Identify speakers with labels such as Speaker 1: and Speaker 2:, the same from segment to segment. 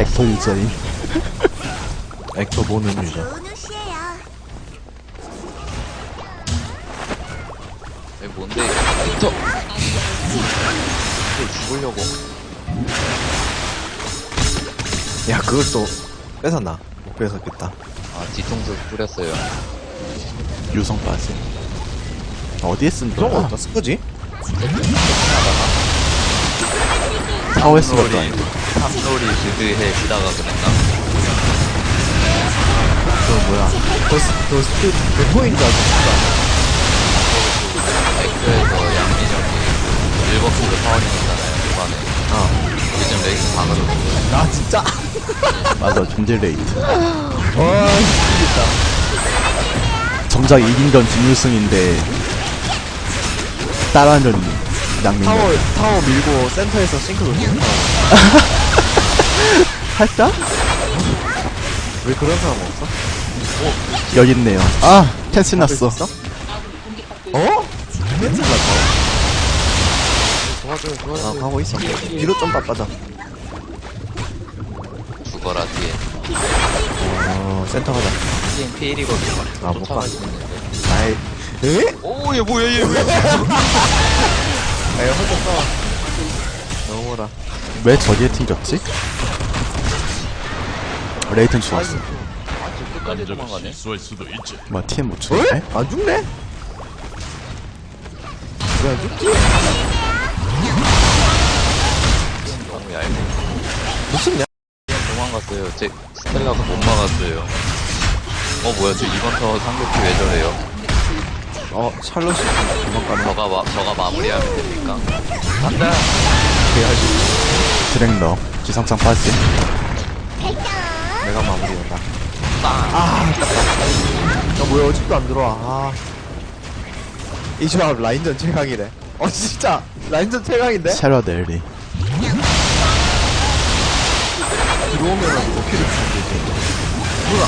Speaker 1: 액토 유저인 액토 보는 유저.
Speaker 2: 이거 뭔데? 이거 저 이거 죽으려고.
Speaker 1: 야 그걸 또 뺏었나? 못 뺏었겠다
Speaker 2: 아 뒤통수 뿌렸어요.
Speaker 1: 유성 빠지 어디에
Speaker 3: 쓴거
Speaker 1: 거야?
Speaker 3: 어디다 쓴 거지?
Speaker 1: 타워에 쓴 것도 아니고
Speaker 2: 삼놀이 그드해 지다가 그랬나?
Speaker 3: 그 뭐야 그, 스- 그 스킬 배포인 줄 알고
Speaker 2: 엑스에서 양민혁이 일버프로 사원이었잖아요 이번에.
Speaker 3: 아.
Speaker 2: 요즘 레이스 방으로 보고
Speaker 3: 아 진짜
Speaker 1: 맞아 존재 레이트
Speaker 3: 와 미치겠다
Speaker 1: 정작 이긴 건 김유승인데 따라한 전 양민혁
Speaker 3: 타워 타워 밀고 센터에서 싱크로 했다
Speaker 1: 할까?
Speaker 3: 왜 그런 사람 없어?
Speaker 1: 여기 있네요 아 캔슬 났어
Speaker 3: 있어? 어? 펜슬 났어?
Speaker 2: 도와줘요 도와줘요.
Speaker 3: 아 가고 있어 뒤로 좀 바빠져
Speaker 2: 죽어라 뒤에.
Speaker 3: 어 센터 가자
Speaker 2: 게임 피일이거든요.
Speaker 3: 아, 못 가.
Speaker 2: 있는데.
Speaker 3: 아이 에?
Speaker 2: 오얘 뭐야 얘 왜?
Speaker 3: 아이 혼자 싸워 넘어라
Speaker 1: 왜 저기에 튕겼지? 레이튼 죽었어
Speaker 2: 완전 끝까지 도망가네.
Speaker 1: 뭐 TN 못 죽었네?
Speaker 3: 에? 안 죽네? 왜 안 죽지?
Speaker 2: 너무 얇고.
Speaker 3: 무슨 야
Speaker 2: 도망갔어요. 제 스텔라가 못 막았어요. 어 뭐야 저 이번 터 상대팀 왜 저래요?
Speaker 3: 어 샬롯이 도망가네
Speaker 2: 저가 마, 저가 마무리하면 됩니까? 간다.
Speaker 1: 드랙너 기상창 빠지
Speaker 3: 내가 마무리한다. 아야 뭐야 어직도 안 들어와. 아. 이 조합 라인전 최강이래. 어 진짜. 라인전 최강인데?
Speaker 1: 샤라 넬리
Speaker 3: 들어오면 어떻게 치면 되지 뭐야?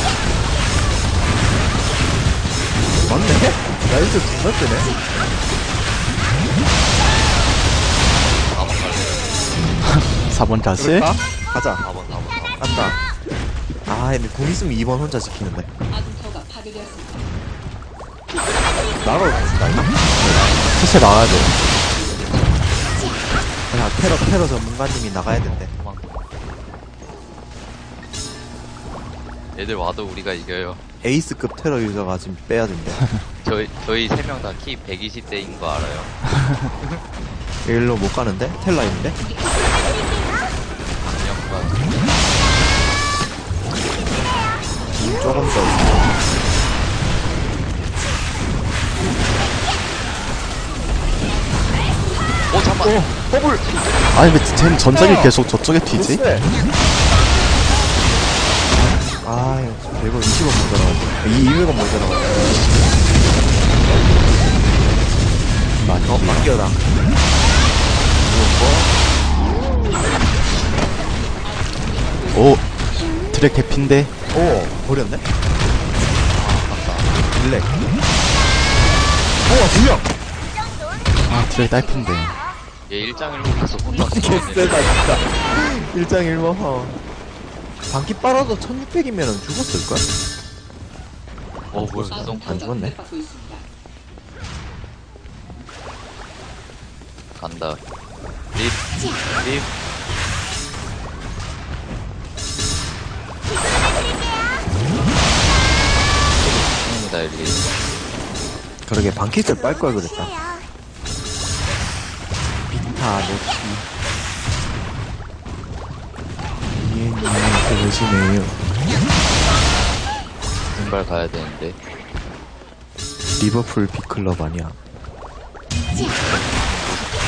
Speaker 3: 맞네? 라인전 존나 뜨네
Speaker 1: 4번 다시
Speaker 3: 그럴까? 가자
Speaker 2: 4번 4번 4번.
Speaker 3: 간다 아 근데 공 있으면 2번 혼자 지키는데 나로 간다
Speaker 1: 사실 나와야 돼
Speaker 3: 야 테러 테러 전문가님이 나가야 된대.
Speaker 2: 얘들 와도 우리가 이겨요.
Speaker 3: 에이스급 테러 유저가 지금 빼야 된대
Speaker 2: 저희 저희 세 명 다 키 120대인 거 알아요?
Speaker 3: 일로 못 가는데? 텔라 있는데?
Speaker 2: 강력과
Speaker 3: 조금 더
Speaker 2: 오 잠깐.
Speaker 3: 허블
Speaker 1: 아니 왜 쟤는 전작이 계속 저쪽에 튀지?
Speaker 3: 아 이거 100원 20원 모자라가지고 이 200원 모자라가지고 어 맡겨라.
Speaker 1: 오 드랙 개핀데?
Speaker 3: 오 버렸네? 아 맞다 블랙. 우와 두명!
Speaker 1: 아 드랙 딸핀데.
Speaker 2: 얘 일장 일로 가서 혼자
Speaker 3: 개쎄다 진짜. 1장 1번 허 반기 빨아도 1600이면 죽었을걸?
Speaker 2: 어 뭐야
Speaker 3: 안 죽었네
Speaker 2: 간다. 립 립. 입니다 여기.
Speaker 3: 그러게 반kit을 빨 걸 그랬다. 비타 노키 이엔이 그러시네요
Speaker 2: 신발 가야 되는데.
Speaker 3: 리버풀 빅클럽 아니야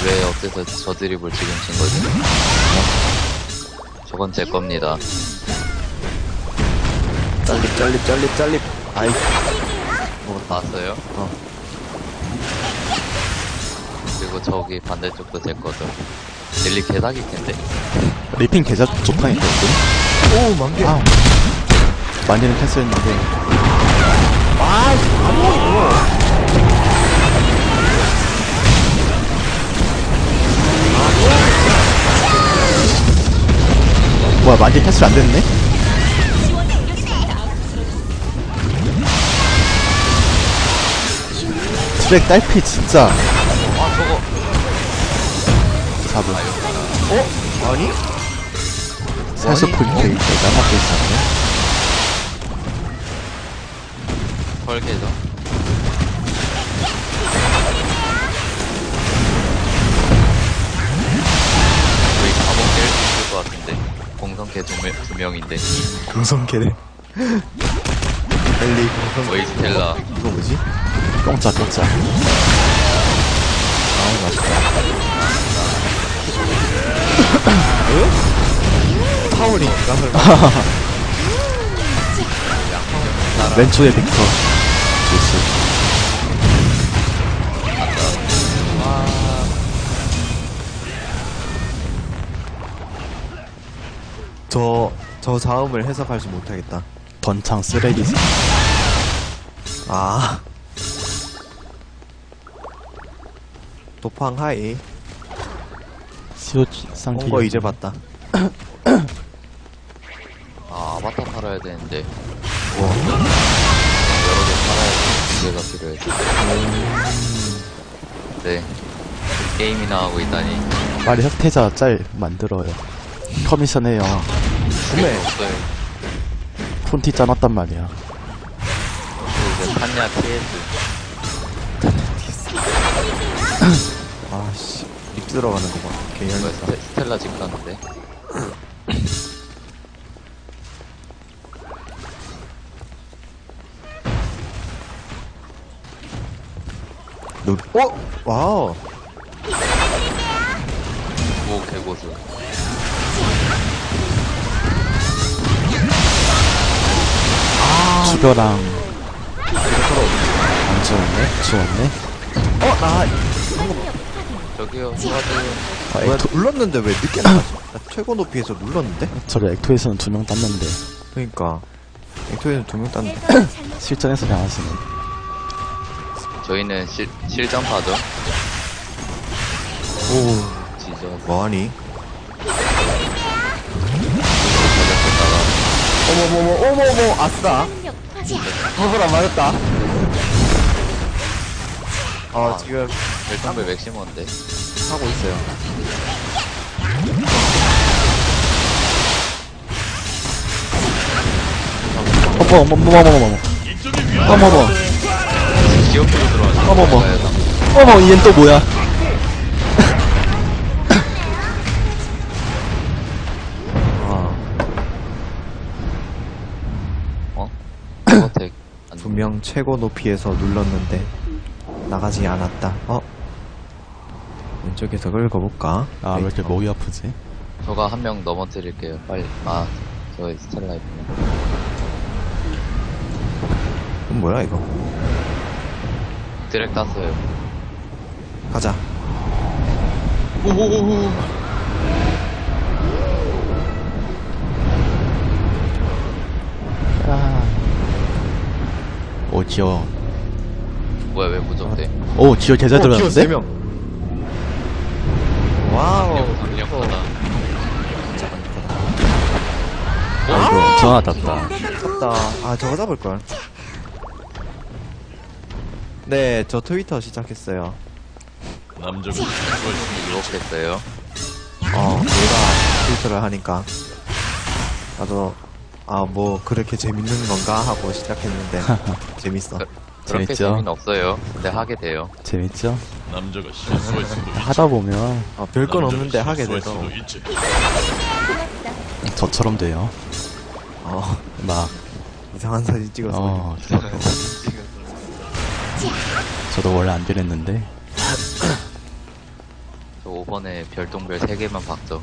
Speaker 2: 왜 어때서 저 드립을 지금 친 거지? 저건 제 겁니다.
Speaker 3: 짤립 짤립 짤립 짤립 아이
Speaker 2: 봤어요?
Speaker 3: 어.
Speaker 2: 그리고 저기 반대쪽도 제 거죠. 릴리 개사기 텐데.
Speaker 1: 리핑 계좌 좋다니까 이거
Speaker 3: 오 만개
Speaker 1: 아 많이는 캔슬했는데
Speaker 3: 아, 안 먹어.
Speaker 1: 뭐야 많이 캔슬 안 됐네? 트랙 딸피 진짜
Speaker 2: 아 저거
Speaker 1: 잡음
Speaker 3: 어? 아니? 아니,
Speaker 1: 포인트 일단 갖고 있었네
Speaker 2: 설계죠 공성캐 두, 명- 두 명인데.
Speaker 1: 공성캐네 엘리 공성
Speaker 2: 웨이 스텔라.
Speaker 1: 이거 뭐지? 똥짜 똥짜 아우 맛있다
Speaker 3: 타월인가 설마?
Speaker 1: 왼쪽에 빅터. 조스
Speaker 3: 저, 저 자음을 해석하지 못하겠다.
Speaker 1: 번창 쓰레기지
Speaker 3: 아. 도팡 하이.
Speaker 1: 시오 쌍키
Speaker 3: 온거 이제 봤다.
Speaker 2: 아 아바타 팔아야 되는데
Speaker 3: 와.
Speaker 2: 여러 개 팔아야 되는 기회가 필요해서 네 게임이나 하고 있다니
Speaker 1: 빨리 흑태자 짤 만들어요 커미션 해요
Speaker 3: 구매.
Speaker 2: 없어요
Speaker 1: 폰티 짜놨단 말이야
Speaker 2: 그 이제 탄야 PS
Speaker 3: 아씨. 입 들어가는 거 봐.
Speaker 2: 이거
Speaker 3: 개열렸다.
Speaker 2: 스테, 스텔라 집 가는데
Speaker 3: 노, 어? 와우.
Speaker 2: 오 개고수
Speaker 1: 주벼랑 안 주웠네? 주웠네?
Speaker 3: 어, 나,
Speaker 2: 저기요 도와줘요
Speaker 1: 아,
Speaker 3: 뭐야,
Speaker 1: 액토,
Speaker 3: 눌렀는데 왜 늦게 나가지? 나 최고 높이에서 눌렀는데?
Speaker 1: 저를 액토에서는 두 명 땄는데
Speaker 3: 그니까. 액토에는 두명 땄는데.
Speaker 1: 실전에서 강하시네
Speaker 2: 저희는 실, 실전파죠
Speaker 3: 오.
Speaker 2: 지저
Speaker 3: 뭐하니?
Speaker 2: 저녁
Speaker 3: 어머머머, 어머머, 아싸. 허브라 맞았다. 어,
Speaker 2: 아.
Speaker 3: 지금
Speaker 2: 별똥별 맥시머인데
Speaker 3: 하고 있어요.
Speaker 1: 어머 어머 어머 어머 어머 어머 어머
Speaker 2: 지옥으로 들어가는
Speaker 1: 어머머. 어머 얘는 또 뭐야
Speaker 3: 분명 최고 높이에서 눌렀는데 나가지 않았다. 어? 왼쪽에서 긁어볼까?
Speaker 1: 아 왜 이렇게 목이 아프지?
Speaker 2: 저가 한 명 넘어뜨릴게요 빨리 아 저희 스텔라 있구나
Speaker 3: 이건 뭐야 이거?
Speaker 2: 드랙 땄어요
Speaker 3: 가자.
Speaker 2: 오오오오
Speaker 1: 오 지어
Speaker 2: 뭐야 왜 무적대
Speaker 1: 오 지어 계좌 들어갔는데?
Speaker 3: 명. 와우.
Speaker 2: 강력하다
Speaker 1: 아이고 전화 땄다
Speaker 3: 깝다. 아 저거 잡을 걸. 네, 저 트위터 시작했어요.
Speaker 2: 유혹했어요
Speaker 3: 어, 얘가 트위터를 하니까 나도 아 뭐 그렇게 재밌는 건가? 하고 시작했는데 재밌어.
Speaker 2: 그렇게
Speaker 1: 재밌죠?
Speaker 2: 재미는 없어요. 근데 하게 돼요.
Speaker 1: 재밌죠?
Speaker 4: 남자가 실수할 수도 있지.
Speaker 1: 하다 보면
Speaker 3: 아, 별 건
Speaker 4: 남자가
Speaker 3: 없는데 하게
Speaker 4: 실수할
Speaker 3: 돼서.
Speaker 4: 수도 있지.
Speaker 1: 저처럼 돼요?
Speaker 3: 어,
Speaker 1: 막.
Speaker 3: 이상한 사진 찍어서.
Speaker 1: 어, 저도 원래 안 그랬는데.
Speaker 2: 저 5번에 별똥별 3개만 박죠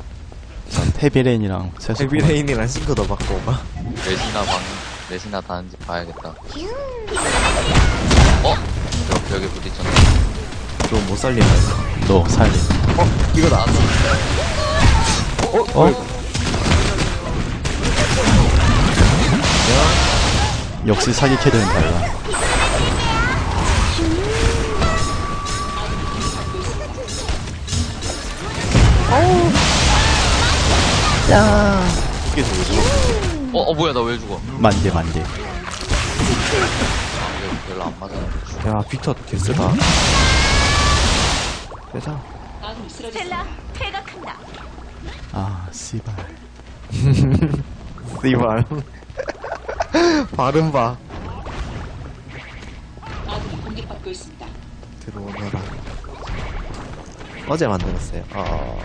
Speaker 1: 전 테비레인이랑 세수
Speaker 3: 헤비레인이랑 싱크도 받고 오가.
Speaker 2: 몇이나 방 몇이나 다는지 봐야겠다 어? 저 벽에 부딪혔네
Speaker 3: 좀못 살리네.
Speaker 1: 너 살림
Speaker 3: 어, 이거다.
Speaker 1: 어? 역시 사기 캐릭은 달라 야
Speaker 5: 어떻게 저거 죽어?
Speaker 2: 어, 어, 뭐야, 나 왜 죽어?
Speaker 1: 만개 만개.
Speaker 2: 아, 왜 별로 안 맞아.
Speaker 3: 야 빅터 개쓰다. 빼자.
Speaker 6: 스텔라 퇴각한다.
Speaker 1: 아 씨발.
Speaker 3: 씨발. 발음 봐. 들어오너라. 어제 만들었어요. 어...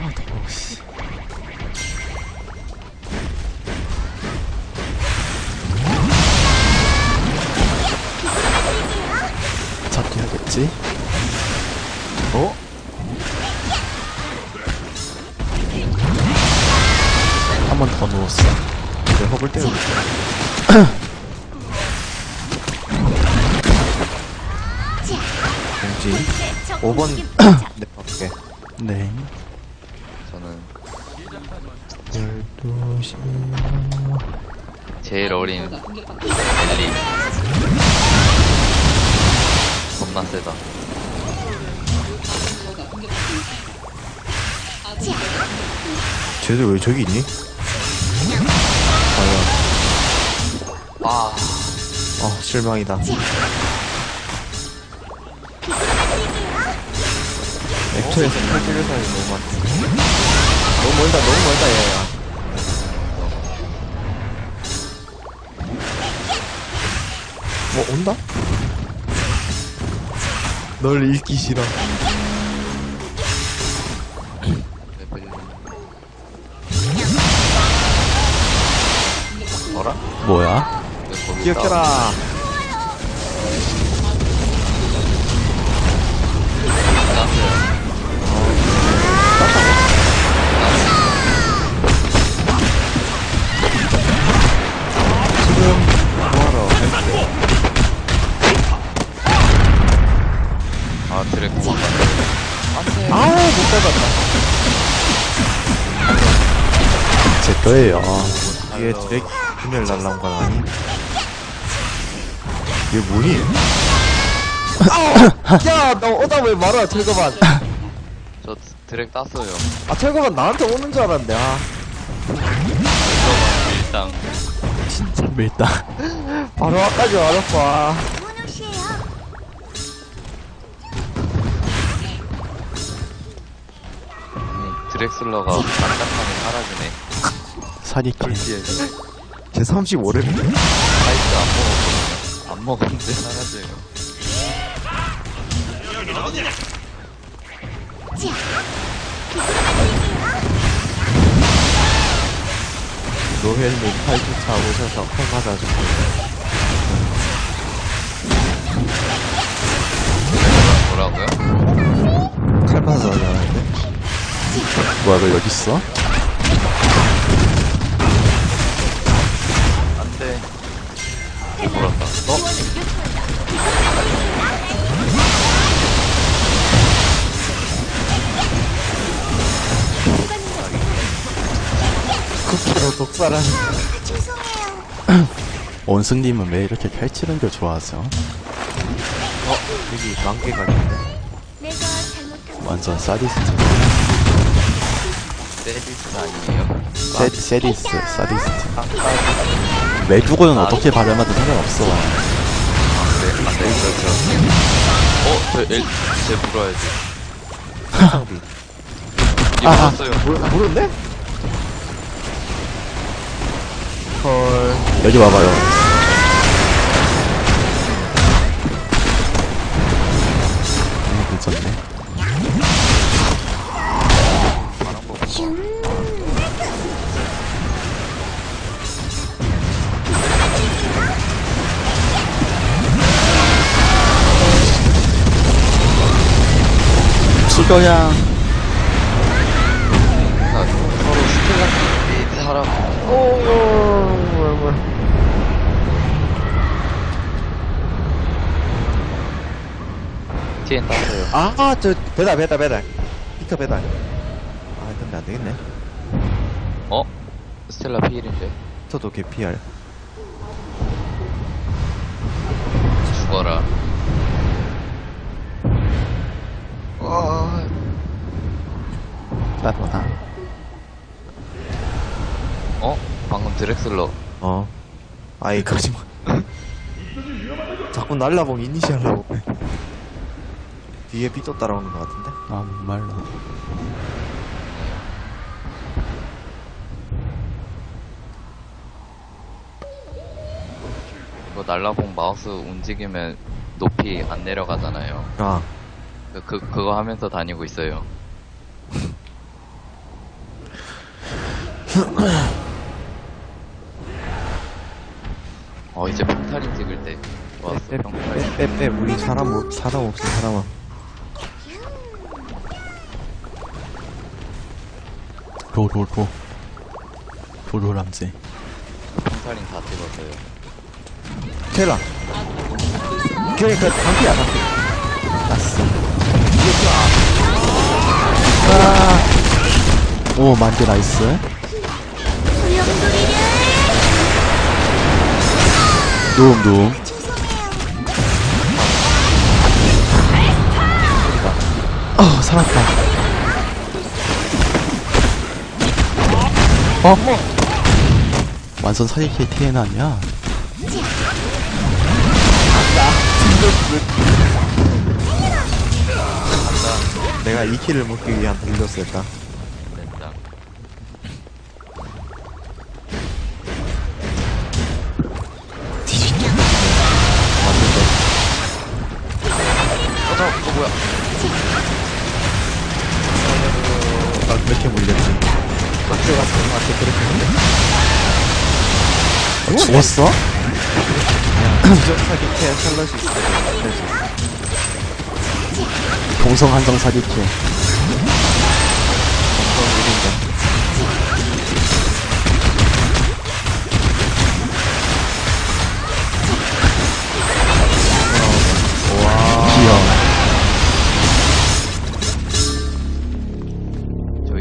Speaker 1: 아 더워 씨 하겠지?
Speaker 3: 어?
Speaker 1: 한 번 더 누웠어
Speaker 3: 내 허블 때문에 왠지 5번 내 밖에
Speaker 1: 네
Speaker 2: 저는
Speaker 3: 12시
Speaker 2: 제일 어린 엘리. 겁나 세다.
Speaker 3: 쟤들 왜 저기 있니? 과연
Speaker 2: 아,
Speaker 3: 어 실망이다 액터에서 탈출을 사이 너무 많지 너무 멀다 너무 멀다 얘야 뭐 온다? 널 잃기 싫어.
Speaker 2: 뭐라?
Speaker 1: 뭐야?
Speaker 3: 기억해라
Speaker 2: 땄어요.
Speaker 3: 뭐하러
Speaker 2: 아, 드랙 도망갔네.
Speaker 3: 아우 못 잡았다
Speaker 1: 제 거예요
Speaker 3: 이게 드랙 분열 날라온 건 아니? 이게 뭐니? 야, 너 오다 왜 말아, 철거반.
Speaker 2: 저 드랙 땄어요.
Speaker 3: 아, 철거반 나한테 오는 줄 알았는데, 아.
Speaker 2: 일당.
Speaker 1: 진짜 밀당
Speaker 3: 바로 앞까지 와줬어, 아.
Speaker 2: 드렉슬러가 반짝하면 사라지네.
Speaker 1: 사기꾼
Speaker 3: 제 35렙.
Speaker 2: 사이트 안 먹었거든요. 안 먹었는데 사라져요.
Speaker 3: 노엘님 팔주차 오셔서 칼 맞아주고.
Speaker 2: 뭐라고요?
Speaker 3: 칼 맞아주는데?
Speaker 1: 뭐야 너 여기 있어?
Speaker 2: 안 돼. 못 물었다. 어?
Speaker 3: 쿠키로 독살한.
Speaker 1: 원승님은 왜 이렇게 칼치는 걸 좋아하세요?
Speaker 3: 어, 여기 만개가 있는데.
Speaker 1: 완전 사디스트
Speaker 2: 세디스 아니에요?
Speaker 1: 세, 세디스 사디스트 외국어는 어떻게 발음하든 상관없어
Speaker 2: 네, 안 돼, 그렇죠. 어? 저 엘, 쟤 물어야지.
Speaker 3: 상비.
Speaker 2: 이거 물었어요.
Speaker 3: 물, 물었네? 헐.
Speaker 1: 여기 와봐요 수거양
Speaker 2: 자, 서로 스텔라 사람.
Speaker 3: 오, 뭐야, 뭐야.
Speaker 2: TN 땄어요.
Speaker 3: 아, 저, 배달, 배달, 배달. 피터 배달. 아, 근데 안 되겠네.
Speaker 2: 어? 스텔라 피일인데.
Speaker 3: 피터도 개피할.
Speaker 2: 죽어라.
Speaker 1: 따로나
Speaker 2: 드렉슬러.
Speaker 3: 어. 아이, 가지마. 자꾸 날라봉 이니시하려고. 뒤에 삐또 따라오는 것 같은데?
Speaker 1: 아 목말라
Speaker 2: 이거 날라봉 마우스 움직이면 높이 안 내려가잖아요.
Speaker 3: 아.
Speaker 2: 그, 그, 그거 하면서 다니고 있어요. 좋았어,
Speaker 3: 빼,
Speaker 2: 평타리.
Speaker 3: 빼, 빼, 빼. 우리 사람, 없- 사람 없어, 사람아.
Speaker 1: 로로로 로로람지
Speaker 2: 평타리 다 찍었어요.
Speaker 3: 테라. 그러니까, 단피.
Speaker 1: 나스 아. 오 만개 나이스 누움 누움 살았다 어? 완전 사기캐 TN 아니야?
Speaker 3: 내가 이 킬을 먹기 위한 딜러스였 아, 그렇게 물렸지. 같은 거 같아, 그렇게.
Speaker 1: 죽었어?
Speaker 3: 지적하게 캐수 있어. 살릴 수 있어.
Speaker 1: 동성 한정 사기캐
Speaker 3: 그건 우린다.